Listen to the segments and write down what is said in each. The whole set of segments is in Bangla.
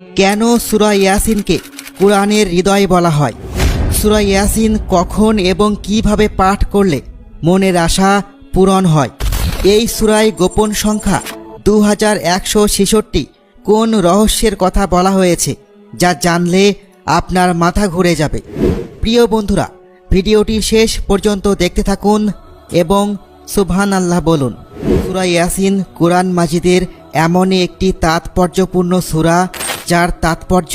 কেন সুরা ইয়াসিনকে কোরআনের হৃদয় বলা হয়? সুরা ইয়াসিন কখন এবং কীভাবে পাঠ করলে মনের আশা পূরণ হয়? এই সুরায় গোপন সংখ্যা দু হাজার একশো ছেষট্টি কোন রহস্যের কথা বলা হয়েছে যা জানলে আপনার মাথা ঘুরে যাবে? প্রিয় বন্ধুরা, ভিডিওটি শেষ পর্যন্ত দেখতে থাকুন এবং সুবহান আল্লাহ বলুন। সুরা ইয়াসিন কোরআন মাজিদের এমনই একটি তাৎপর্যপূর্ণ সূরা যার তাৎপর্য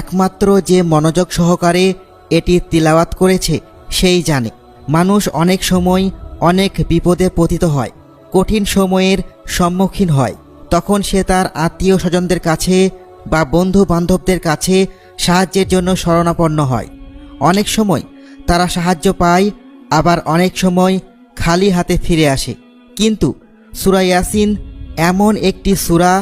একমাত্র যে মনোযোগ সহকারে এটি তিলাওয়াত করেছে, সেই জানে। মানুষ অনেক সময় অনেক বিপদে পতিত হয়, কঠিন সময়ের সম্মুখীন হয়। তখন সে তার আত্মীয় স্বজনদের কাছে বা বন্ধু বান্ধবদের কাছে সাহায্যের জন্য শরণাপন্ন হয়। অনেক সময় তারা সাহায্য পায়, আবার অনেক সময় খালি হাতে ফিরে আসে। কিন্তু সুরা ইয়াসিন এমন একটি সূরা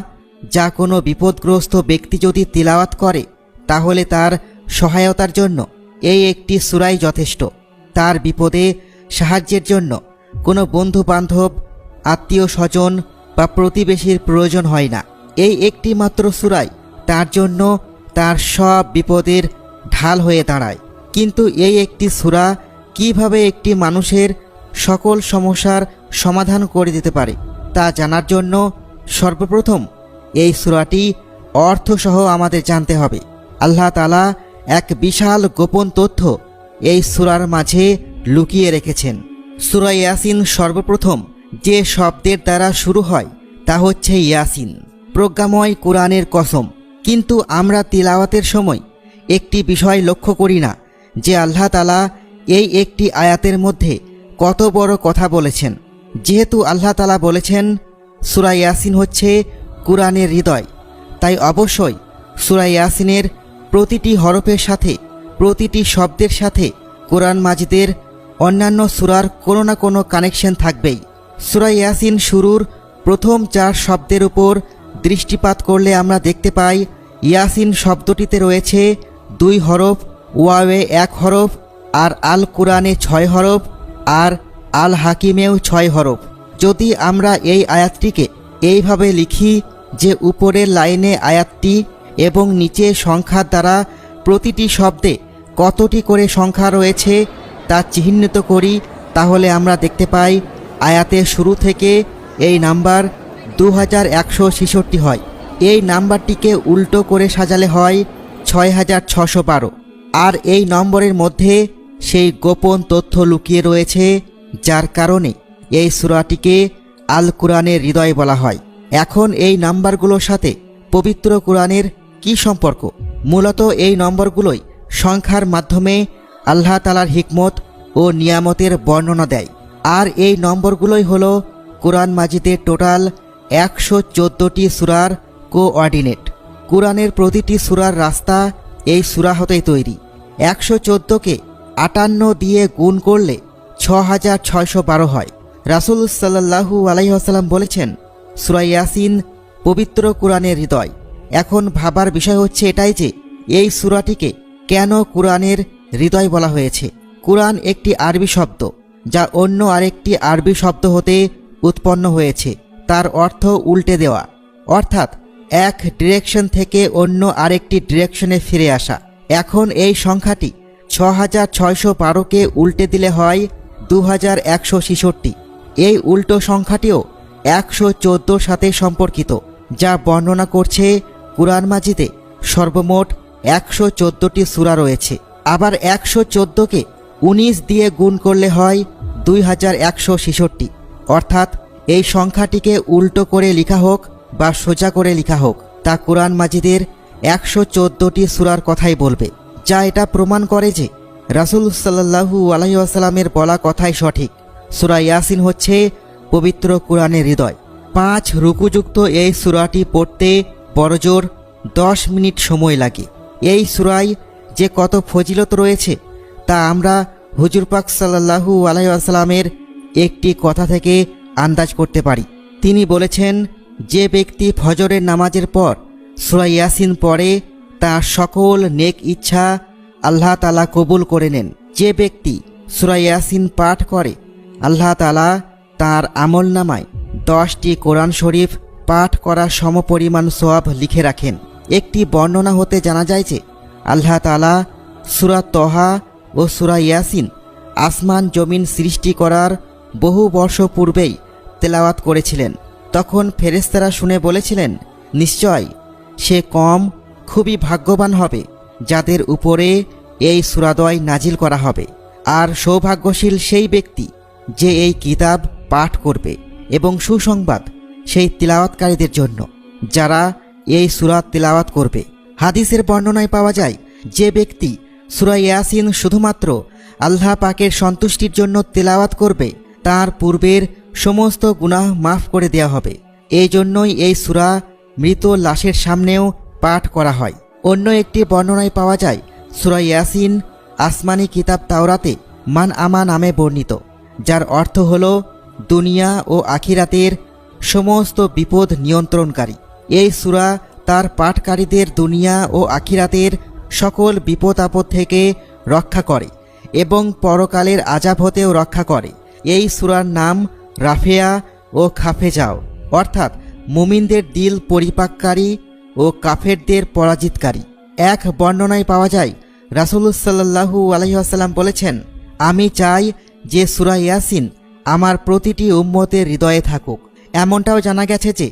যা কোনো বিপদগ্রস্ত ব্যক্তি যদি তিলাওয়াত করে, তাহলে তার সহায়তার জন্য এই একটি সূরাই যথেষ্ট। তার বিপদে সাহায্যের জন্য কোনো বন্ধু বান্ধব আত্মীয় স্বজন বা প্রতিবেশীর প্রয়োজন হয় না। এই একটি মাত্র সূরাই তার জন্য তার সব বিপদের ঢাল হয়ে দাঁড়ায়। কিন্তু এই একটি সূরা কীভাবে একটি মানুষের সকল সমস্যার সমাধান করে দিতে পারে, তা জানার জন্য সর্বপ্রথম এই সূরাটি অর্থসহ আমাদের জানতে হবে। আল্লাহ তালা এক বিশাল গোপন তথ্য এই সূরার মাঝে লুকিয়ে রেখেছেন। সূরা ইয়াসিন সর্বপ্রথম যে শব্দের দ্বারা শুরু হয় তা হচ্ছে ইয়াসিন। প্রজ্ঞাময় কোরআনের কসম। কিন্তু আমরা তিলাওয়াতের সময় একটি বিষয় লক্ষ্য করি না যে আল্লাহ তালা এই একটি আয়াতের মধ্যে কত বড় কথা বলেছেন। যেহেতু আল্লাহ তালা বলেছেন, সুরা ইয়াসিন হচ্ছে কোরআনের হৃদয়। তাই অবশ্যই সুরা ইয়াসিনের প্রতিটি হরফের সাথে, প্রতিটি শব্দের সাথে কোরআন মাজিদের অন্যান্য সুরার কোনো না কোনো কানেকশন থাকবেই। সুরা ইয়াসিন শুরুর প্রথম চার শব্দের উপর দৃষ্টিপাত করলে আমরা দেখতে পাই, ইয়াসিন শব্দটিতে রয়েছে দুই হরফ, ওয়াওয়ে এক হরফ, আর আল কোরআনে ছয় হরফ, আর আল হাকিমেও ছয় হরফ। যদি আমরা এই আয়াতটিকে এইভাবে লিখি যে উপরের লাইনে আয়াতটি এবং নিচে সংখ্যার দ্বারা প্রতিটি শব্দে কতটি করে সংখ্যা রয়েছে তা চিহ্নিত করি, তাহলে আমরা দেখতে পাই আয়াতের শুরু থেকে এই নাম্বার দু হাজার একশো ছেষট্টি হয়। এই নাম্বারটিকে উল্টো করে সাজালে হয় ছয় হাজার ছশো বারো। আর এই নম্বরের মধ্যে সেই গোপন তথ্য লুকিয়ে রয়েছে, যার কারণে এই সূরাটিকে আল কোরআনের হৃদয় বলা হয়। এখন এই নাম্বারগুলোর সাথে পবিত্র কোরআনের কি সম্পর্ক? মূলত এই নম্বরগুলোই সংখ্যার মাধ্যমে আল্লাহ তালার হিকমত ও নিয়ামতের বর্ণনা দেয়। আর এই নম্বরগুলোই হলো কোরআন মাজিদের টোটাল একশো চোদ্দোটি সুরার কোঅর্ডিনেট। কোরআনের প্রতিটি সুরার রাস্তা এই সুরা হতেই তৈরি। একশো চোদ্দোকে আটান্ন দিয়ে গুণ করলে ছ হাজার ছয়শো বারো হয়। রাসুল সাল্লাহু আলাইসাল্লাম বলেছেন, সুরা ইয়াসিন পবিত্র কোরআনের হৃদয়। এখন ভাবার বিষয় হচ্ছে এটাই যে, এই সুরাটিকে কেন কোরআনের হৃদয় বলা হয়েছে? কোরআন একটি আরবি শব্দ, যা অন্য আরেকটি আরবি শব্দ হতে উৎপন্ন হয়েছে। তার অর্থ উল্টে দেওয়া। অর্থাৎ, এক ডিরেকশন থেকে অন্য আরেকটি ডিরেকশনে ফিরে আসা। এখন এই সংখ্যাটি ছ হাজার ছয়শো বারোকে উল্টে দিলে হয় দু হাজার একশো ছেষট্টি। এই উল্টো সংখ্যাটিও একশো চোদ্দোর সাথে সম্পর্কিত, যা বর্ণনা করছে কুরআন মাজিদে সর্বমোট একশো চোদ্দোটি সূরা রয়েছে। আবার একশো চোদ্দোকে উনিশ দিয়ে গুণ করলে হয় দুই হাজার একশো ছেষট্টি। অর্থাৎ এই সংখ্যাটিকে উল্টো করে লেখা হোক বা সোজা করে লেখা হোক, তা কোরআন মাজিদের একশো চোদ্দোটি সুরার কথাই বলবে, যা এটা প্রমাণ করে যে রাসুল সাল্লাহু আলহিউসালামের বলা কথাই সঠিক। সুরা ইয়াসিন হচ্ছে পবিত্র কোরআনের হৃদয়। পাঁচ রুকুযুক্ত এই সুরাটি পড়তে বড়জোর দশ মিনিট সময় লাগে। এই সুরায় যে কত ফজিলত রয়েছে, তা আমরা হুজুর পাক সাল্লাহু আলহিউসালামের একটি কথা থেকে আন্দাজ করতে পারি। তিনি বলেছেন, যে ব্যক্তি ফজরের নামাজের পর সুরা ইয়াসিন পড়ে, তার সকল নেক ইচ্ছা আল্লাহ তালা কবুল করে নেন। যে ব্যক্তি সুরা ইয়াসিন পাঠ করে আল্লাহ তালা তার আমল নামায় দশটি কোরআন শরীফ পাঠ করার সমপরিমাণ সব লিখে রাখেন। একটি বর্ণনা হতে জানা যায় যে, আল্লাহ তালা সুরা তহা ও সুরা ইয়াসিন আসমান জমিন সৃষ্টি করার বহু বর্ষ পূর্বেই তেলাওয়াত করেছিলেন। তখন ফেরেস্তারা শুনে বলেছিলেন, নিশ্চয়, সে কম খুবই ভাগ্যবান হবে যাদের উপরে এই সুরাদয় নাজিল করা হবে। আর সৌভাগ্যশীল সেই ব্যক্তি যে এই কিতাব পাঠ করবে এবং সুসংবাদ সেই তিলাওয়াতকারীদের জন্য। যারা এই সুরাত তিলাওয়াত করবে। হাদিসের বর্ণনায় পাওয়া যায় যে ব্যক্তি সুরা ইয়াসিন শুধুমাত্র আল্লাহ পাকের সন্তুষ্টির জন্য তেলাওয়াত করবে, তার পূর্বের সমস্ত গুনাহ মাফ করে দেওয়া হবে। এই জন্যই এই সুরা মৃত লাশের সামনেও পাঠ করা হয়। অন্য একটি বর্ণনায় পাওয়া যায়, সুরা ইয়াসিন আসমানি কিতাব তাওরাতে মান আমা নামে বর্ণিত। যার অর্থ হল দুনিয়া ও আখিরাতের সমস্ত বিপদ নিয়ন্ত্রণকারী। এই সুরা তার পাঠকারীদের দুনিয়া ও আখিরাতের সকল বিপদ আপদ থেকে রক্ষা করে এবং পরকালের আজাব হতেও রক্ষা করে। এই সুরার নাম রাফেয়া ও খাফেজাও। অর্থাৎ মুমিনদের দিল পরিপাককারী ও কাফেরদের পরাজিতকারী। এক বর্ণনায় পাওয়া যায় রাসুলসাল্লাহু আলহিহাসাল্লাম বলেছেন, আমি চাই যে সুরা ইয়াসিন আমার প্রতিটি উম্মতের হৃদয়ে থাকুক। এমনটাও জানা গেছে যে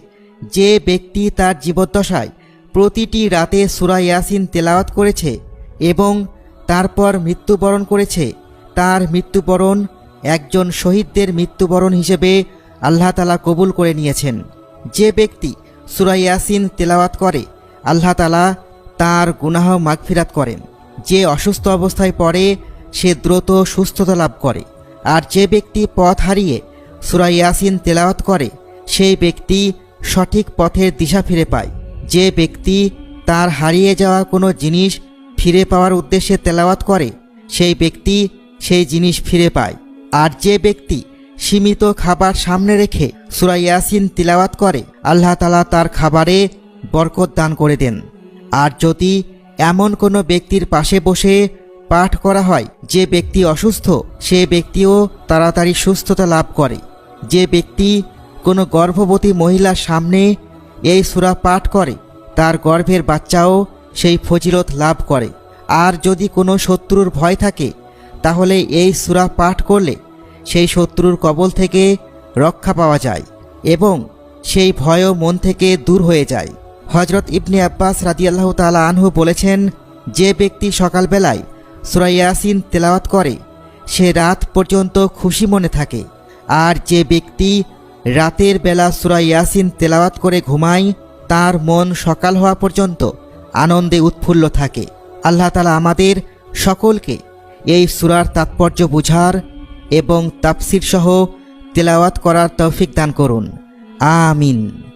যে ব্যক্তি তার জীবদ্দশায় প্রতিটি রাতে সুরা ইয়াসিন তেলাওয়াত করেছে এবং তারপর মৃত্যুবরণ করেছে, তার মৃত্যুবরণ একজন শহীদদের মৃত্যুবরণ হিসেবে আল্লাহ তালা কবুল করে নিয়েছেন। যে ব্যক্তি সুরা ইয়াসিন তেলাওয়াত করে, আল্লাহ তালা তার গুনাহ মাগফিরাত করেন। যে অসুস্থ অবস্থায় পড়ে, সে দ্রুত সুস্থতা লাভ করে। আর যে ব্যক্তি পথ হারিয়ে সুরা ইয়াসিন তেলাওয়াত করে, সেই ব্যক্তি সঠিক পথের দিশা ফিরে পায়। যে ব্যক্তি তার হারিয়ে যাওয়া কোনো জিনিস ফিরে পাওয়ার উদ্দেশ্যে তেলাওয়াত করে, সেই ব্যক্তি সেই জিনিস ফিরে পায়। আর যে ব্যক্তি সীমিত খাবার সামনে রেখে সুরা ইয়াসিন তিলাওয়াত করে, আল্লাহ তালা তার খাবারে বরকত দান করে দেন। আর যদি এমন কোনো ব্যক্তির পাশে বসে পাঠ করা হয়। যে ব্যক্তি অসুস্থ, সে ব্যক্তিও তাড়াতাড়ি সুস্থতা লাভ করে। যে ব্যক্তি কোনো গর্ভবতী মহিলার সামনে এই সুরা পাঠ করে, তার গর্ভের বাচ্চাও সেই ফজিলত লাভ করে। আর যদি কোনো শত্রুর ভয় থাকে, তাহলে এই সুরা পাঠ করলে সেই শত্রুর কবল থেকে রক্ষা পাওয়া যায় এবং সেই ভয়ও মন থেকে দূর হয়ে যায়। হজরত ইবনে আব্বাস রাদিয়াল্লাহ তালা আনহু বলেছেন, যে ব্যক্তি সকালবেলায় সুরা ইয়াসিন তেলাওয়াত করে, সে রাত পর্যন্ত খুশি মনে থাকে। আর যে ব্যক্তি রাতের বেলা সুরা ইয়াসিন তেলাওয়াত করে ঘুমায়, তার মন সকাল হওয়া পর্যন্ত আনন্দে উৎফুল্ল থাকে। আল্লাহ তালা আমাদের সকলকে এই সুরার তাৎপর্য বুঝার এবং তাফসির সহ তেলাওয়াত করার তৌফিক দান করুন। আমিন।